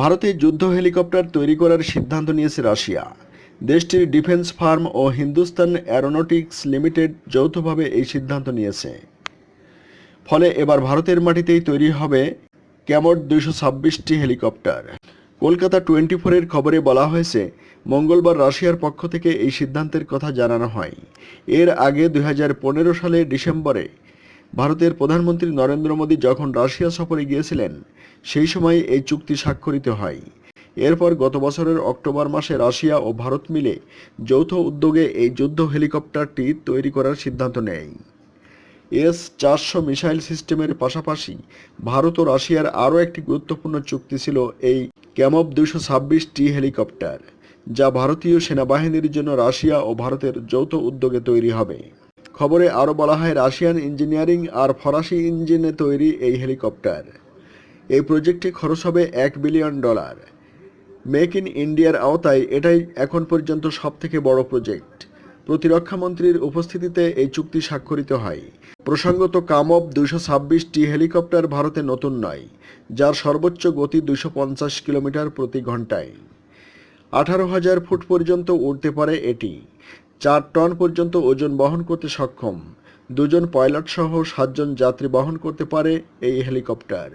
ভারতে যুদ্ধ হেলিকপ্টার তৈরি করার সিদ্ধান্ত নিয়েছে রাশিয়া। দেশটির ডিফেন্স ফার্ম ও হিন্দুস্তান অ্যারোনটিক্স লিমিটেড যৌথভাবে এই সিদ্ধান্ত নিয়েছে। ফলে এবার ভারতের মাটিতেই তৈরি হবে ক্যামট দুইশো ছাব্বিশটি হেলিকপ্টার। কলকাতা টোয়েন্টি ফোরের খবরে বলা হয়েছে, মঙ্গলবার রাশিয়ার পক্ষ থেকে এই সিদ্ধান্তের কথা জানানো হয়। এর আগে দুই সালে ডিসেম্বরে ভারতের প্রধানমন্ত্রী নরেন্দ্র মোদী যখন রাশিয়া সফরে গিয়েছিলেন, সেই সময় এই চুক্তি স্বাক্ষরিত হয়। এরপর গত বছরের অক্টোবর মাসে রাশিয়া ও ভারত মিলে যৌথ উদ্যোগে এই যুদ্ধ হেলিকপ্টারটি তৈরি করার সিদ্ধান্ত নেয়। এস চারশো মিসাইল সিস্টেমের পাশাপাশি ভারত ও রাশিয়ার আরও একটি গুরুত্বপূর্ণ চুক্তি ছিল এই ক্যামব দুশো ছাব্বিশটি হেলিকপ্টার, যা ভারতীয় সেনাবাহিনীর জন্য রাশিয়া ও ভারতের যৌথ উদ্যোগে তৈরি হবে। খবরে আরও বলা হয়, রাশিয়ান ইঞ্জিনিয়ারিং আর ফরাসি ইঞ্জিনে তৈরি এই হেলিকপ্টার। এই প্রজেক্টে খরচ হবে এক বিলিয়ন ডলার। মেক ইন ইন্ডিয়ার আওতায় এটাই এখন পর্যন্ত সবথেকে বড় প্রজেক্ট। প্রতিরক্ষা মন্ত্রীর উপস্থিতিতে এই চুক্তি স্বাক্ষরিত হয়। প্রসঙ্গত, কামব দুশো ছাব্বিশটি হেলিকপ্টার ভারতে নতুন নয়, যার সর্বোচ্চ গতি দুশো পঞ্চাশ কিলোমিটার প্রতি ঘন্টায়। আঠারো হাজার ফুট পর্যন্ত উড়তে পারে এটি। চার টন পর্যন্ত ওজন বহন করতে সক্ষম। দুজন পাইলট সহ সাতজন যাত্রী বহন করতে পারে এই হেলিকপ্টার।